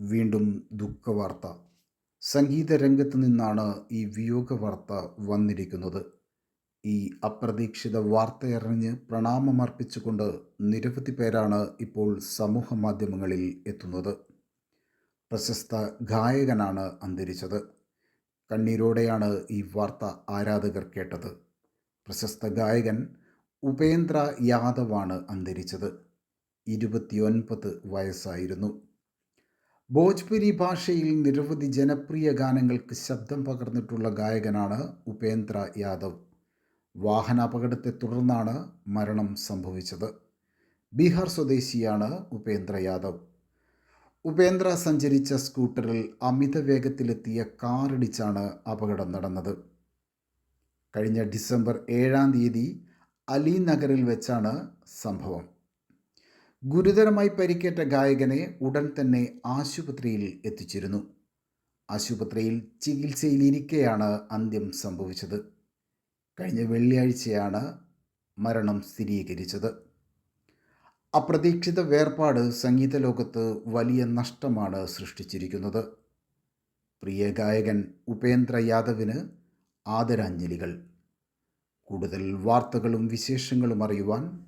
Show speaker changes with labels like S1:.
S1: വീണ്ടും ദുഃഖവാർത്ത. സംഗീത രംഗത്ത് നിന്നാണ് ഈ വിയോഗ വാർത്ത വന്നിരിക്കുന്നത്. ഈ അപ്രതീക്ഷിത വാർത്തയറിഞ്ഞ് പ്രണാമമർപ്പിച്ചുകൊണ്ട് നിരവധി പേരാണ് ഇപ്പോൾ സമൂഹ മാധ്യമങ്ങളിൽ എത്തുന്നത്. പ്രശസ്ത ഗായകനാണ് അന്തരിച്ചത്. കണ്ണീരോടെയാണ് ഈ വാർത്ത ആരാധകർ കേട്ടത്. പ്രശസ്ത ഗായകൻ ഉപേന്ദ്ര യാദവാണ് അന്തരിച്ചത്. ഇരുപത്തിയൊൻപത് വയസ്സായിരുന്നു. ഭോജ്പുരി ഭാഷയിൽ നിരവധി ജനപ്രിയ ഗാനങ്ങൾക്ക് ശബ്ദം പകർന്നിട്ടുള്ള ഗായകനാണ് ഉപേന്ദ്ര യാദവ്. വാഹനാപകടത്തെ തുടർന്നാണ് മരണം സംഭവിച്ചത്. ബീഹാർ സ്വദേശിയാണ് ഉപേന്ദ്ര യാദവ്. ഉപേന്ദ്ര സഞ്ചരിച്ച സ്കൂട്ടറിൽ അമിത വേഗത്തിലെത്തിയ കാറിടിച്ചാണ് അപകടം നടന്നത്. കഴിഞ്ഞ ഡിസംബർ ഏഴാം തീയതി അലി നഗറിൽ വെച്ചാണ് സംഭവം. ഗുരുതരമായി പരിക്കേറ്റ ഗായകനെ ഉടൻ തന്നെ ആശുപത്രിയിൽ എത്തിച്ചിരുന്നു. ആശുപത്രിയിൽ ചികിത്സയിലിരിക്കെയാണ് അന്ത്യം സംഭവിച്ചത്. കഴിഞ്ഞ വെള്ളിയാഴ്ചയാണ് മരണം സ്ഥിരീകരിച്ചത്. അപ്രതീക്ഷിത വേർപാട് സംഗീത ലോകത്ത് വലിയ നഷ്ടമാണ് സൃഷ്ടിച്ചിരിക്കുന്നത്. പ്രിയ ഗായകൻ ഉപേന്ദ്ര യാദവിന് ആദരാഞ്ജലികൾ. കൂടുതൽ വാർത്തകളും വിശേഷങ്ങളും അറിയുവാൻ